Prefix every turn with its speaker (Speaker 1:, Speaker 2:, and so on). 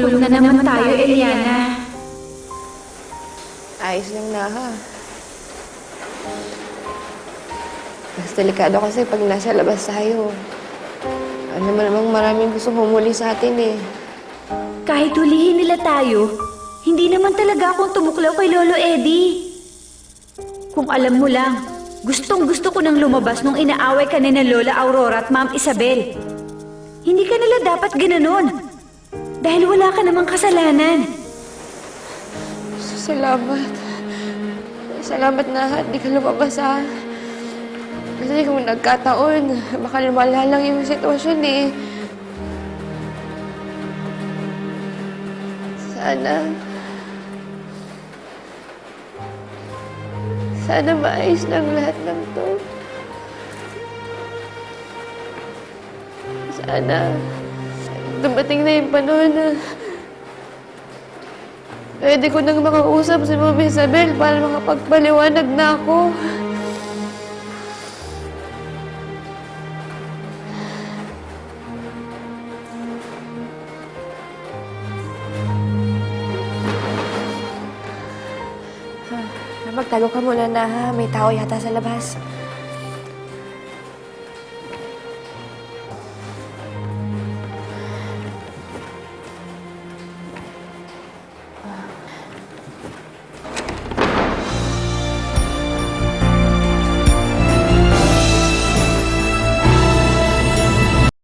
Speaker 1: na naman tayo, Eliana.
Speaker 2: Ayos lang na ha. Mas delikado kasi pag nasa labas tayo. Ano naman namang maraming gusto humuli sa atin eh.
Speaker 1: Kahit hulihin nila tayo, hindi naman talaga akong tumuklaw kay Lolo Eddie. Kung alam mo lang, gustong gusto ko nang lumabas nung inaaway ka ni na Lola Aurora at Ma'am Isabel. Hindi ka nila dapat ginanon. Dahil wala ka namang kasalanan.
Speaker 2: Salamat. Salamat na ha. Di ka lumabas ha. Kasi kung nagkataon, baka lumala lang yung sitwasyon eh. Sana... Sana maayos lang lahat ng to. Sana dumating na yung panahon na pwede ko nang makausap si Mami Isabel para makapagpaliwanag na ako. Magtago ka muna na ha. May tao yata sa labas.